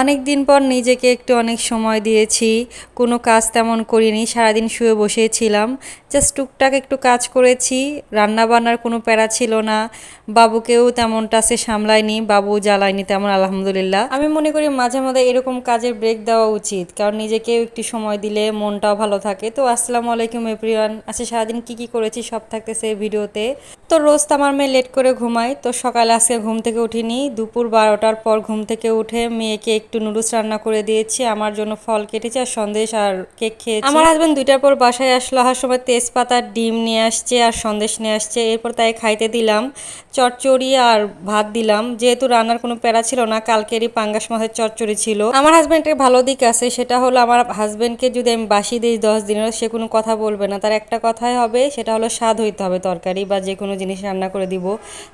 অনেক দিন পর নিজেকে একটু অনেক সময় দিয়েছি। কোনো কাজ তেমন করিনি, সারাদিন শুয়ে বসেছিলাম। জাস্ট টুকটাক একটু কাজ করেছি রান্না বান্নার কোনো প্যারা ছিল না। বাবুকেও তেমনটা সে সামলায়নি, বাবু জ্বালায়নি তেমন, আলহামদুলিল্লাহ। আমি মনে করি মাঝে মাঝে এরকম কাজের ব্রেক দেওয়া উচিত, কারণ নিজেকেও একটু সময় দিলে মনটাও ভালো থাকে। তো আসসালামু আলাইকুম এভরিওয়ান আজকে সারাদিন কি কি করেছি সব থাকতেছে ভিডিওতে তো রোজ তো আমার মেয়ে লেট করে ঘুমায়। তো সকালে আজকে ঘুম থেকে উঠিনি। দুপুর বারোটার পর ঘুম থেকে উঠে মেয়েকে একটু নুডলস রান্না করে দিয়েছি। আমার জন্য ফল কেটেছি আর সন্দেশ আর কেক খেয়েছি। আমার হাজব্যান্ড দুইটার পর বাসায় আসলো। আসার সময় তেজপাতার ডিম নিয়ে আসছে আর সন্দেশ নিয়ে আসছে। এরপর তাই খাইতে দিলাম। চচ্চড়ি আর ভাত দিলাম। যেহেতু রান্নার কোনো প্যারা ছিল না, কালকেরই পাঙ্গাস মাছের চচ্চড়ি ছিল। আমার হাজব্যান্ডের ভালো দিক আছে। সেটা হলো আমার হাজব্যান্ডকে যদি আমি বাসি দিই দশ দিনের, সে কোনো কথা বলবে না। তার একটা কথাই হবে, সেটা হলো স্বাদ হইতে হবে তরকারি বা যে কোনো জিনিস রান্না করে দিব।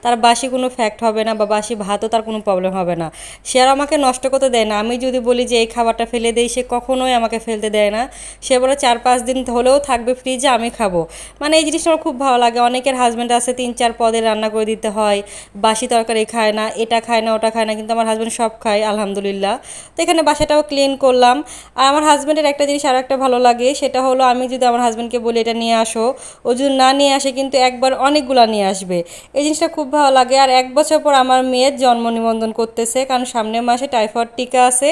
তার বাসি কোনো ফ্যাক্ট হবে না বা বাসি ভাতও তার কোনো প্রবলেম হবে না। সে আর আমাকে নষ্ট করতে দেয় না। আমি যদি বলি যে এই খাবারটা ফেলে দেই, সে কখনোই আমাকে ফেলতে দেয় না। সে বলে চার পাঁচ দিন হলেও থাকবে ফ্রিজে আমি খাব। মানে এই জিনিসটা আমার খুব ভালো লাগে। অনেকের হাজব্যান্ড আছে, তিন চার পদে রান্না করে দিতে হয়। বাসি তরকারি খায় না, এটা খায় না, ওটা খায় না, কিন্তু আমার হাজব্যান্ড সব খায়, আলহামদুলিল্লাহ। তো এখানে বাসাটাও ক্লিন করলাম। আর আমার হাজব্যান্ডের একটা জিনিস আর একটা ভালো লাগে, সেটা হলো আমি যদি আমার হাজব্যান্ডকে বলি, এটা নিয়ে আসো। ও যদি না নিয়ে আসে, কিন্তু একবার অনেকগুলো নিয়ে আসবে। এই জিনিসটা খুব ভালো লাগে। আর এক বছর পর আমার মেয়ের জন্ম নিবন্ধন করতেছে, কারণ সামনের মাসে টাইফয়েড টিকা আছে।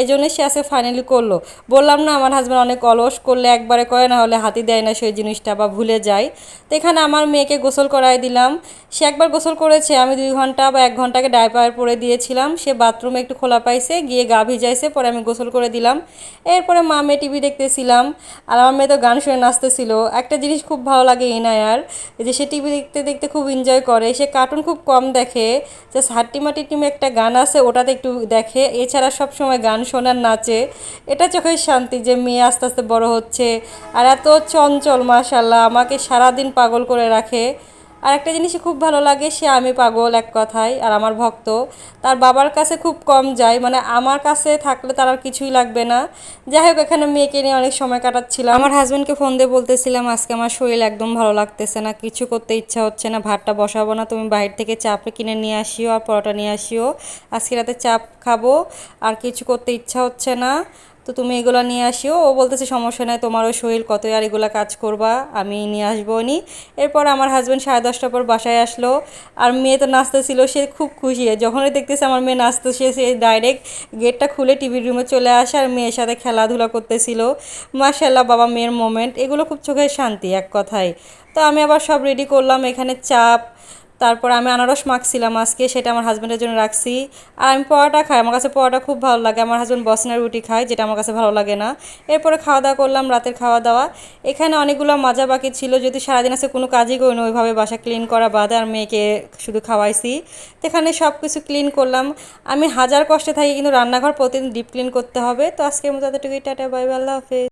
এই জন্য সে আছে ফাইনালি করল। বললাম না, আমার হাজব্যান্ড অনেক অলস, করলে একবারে করে, না হলে হাতি দেয় না সেই জিনিসটা বা ভুলে যায়। তো এখানে আমার মেয়েকে গোসল করাই দিলাম। সে একবার গোসল করেছে, আমি দুই ঘণ্টা বা এক ঘন্টাকে ডাইপার পরে দিয়েছিলাম। সে বাথরুমে একটু খোলা পাইছে, গিয়ে গা ভিজাইছে, পরে আমি গোসল করে দিলাম। এরপরে মা মেয়ে টিভি দেখতেছিলাম। আর আমার মেয়ে তো গান শুনে নাচতেছিল। একটা জিনিস খুব ভালো লাগে, ইনায়ার, যে সে টিভি দেখতে দেখতে খুব এনজয় করে। সে কার্টুন খুব কম দেখে। জাস্ট হাট্টিমাটি টিমে একটা গান আছে, ওটাতে একটু দেখে। এছাড়া সব সময় গান শোনার, নাচে। এটা চোখের শান্তি যে মেয়ে আস্তে আস্তে বড় হচ্ছে। আর এত চঞ্চল মাশাল্লাহ আমাকে সারাদিন পাগল করে রাখে। আর একটা জিনিসই খুব ভালো লাগে, সে আমি পাগল এক কথায়, আর আমার ভক্ত। তার বাবার কাছে খুব কম যায় মানে আমার কাছে থাকলে তার আর কিছুই লাগবে না। যাই হোক, এখানে মেয়েকে নিয়ে অনেক সময় কাটাচ্ছিলাম। আমার হাজব্যান্ডকে ফোন দিয়ে বলতেছিলাম, আজকে আমার শরীর একদম ভালো লাগতেছে না, কিছু করতে ইচ্ছা হচ্ছে না, ভাতটা বসাবো না, তুমি বাইরে থেকে চাপ কিনে নিয়ে আসিও আর পরোটা নিয়ে আসিও। আজকে রাতে চাপ খাব, আর কিছু করতে ইচ্ছা হচ্ছে না। তো তুমি এগুলো নিয়ে আসিও। ও বলতেছে, সমস্যা নেই, তোমারও শরীর কত আর এগুলো কাজ করবা, আমি নিয়ে আসব নি। এরপর আমার হাজব্যান্ড সাড়ে দশটার পর বাসায় আসলো। আর মেয়ে তো নাচতেছিল, সে খুব খুশি। যখনই দেখতেছে আমার মেয়ে নাচতেছে, সে ডাইরেক্ট গেটটা খুলে টিভির রুমে চলে আসে আর মেয়ের সাথে খেলাধুলা করতেছিল। মাশাল্লাহ বাবা মেয়ের মোমেন্ট এগুলো খুব চোখের শান্তি, এক কথায়। তো আমি আবার সব রেডি করলাম, এখানে চাপ তারপর আমি আনারস মাখছিলাম আজকে, সেটা আমার হাজব্যান্ডের জন্য রাখছি। আর আমি পরোটা খাই, আমার কাছে পরোটা খুব ভালো লাগে। আমার হাজব্যান্ড বসনের রুটি খায়, যেটা আমার কাছে ভালো লাগে না। এরপরে খাওয়া দাওয়া করলাম, রাতের খাওয়া দাওয়া এখানে অনেকগুলো মাজা বাকি ছিল, যদি সারাদিন আছে কোনো কাজই করি না, ওইভাবে বাসা ক্লিন করা বাদে আর মেয়েকে শুধু খাওয়াইছি। এখানে সব কিছু ক্লিন করলাম। আমি হাজার কষ্টে থাকি, কিন্তু রান্নাঘর প্রতিদিন ডিপ ক্লিন করতে হবে। তো আজকের মতো এতটুকুই, টাটা বাই আল্লাহ হাফেজ।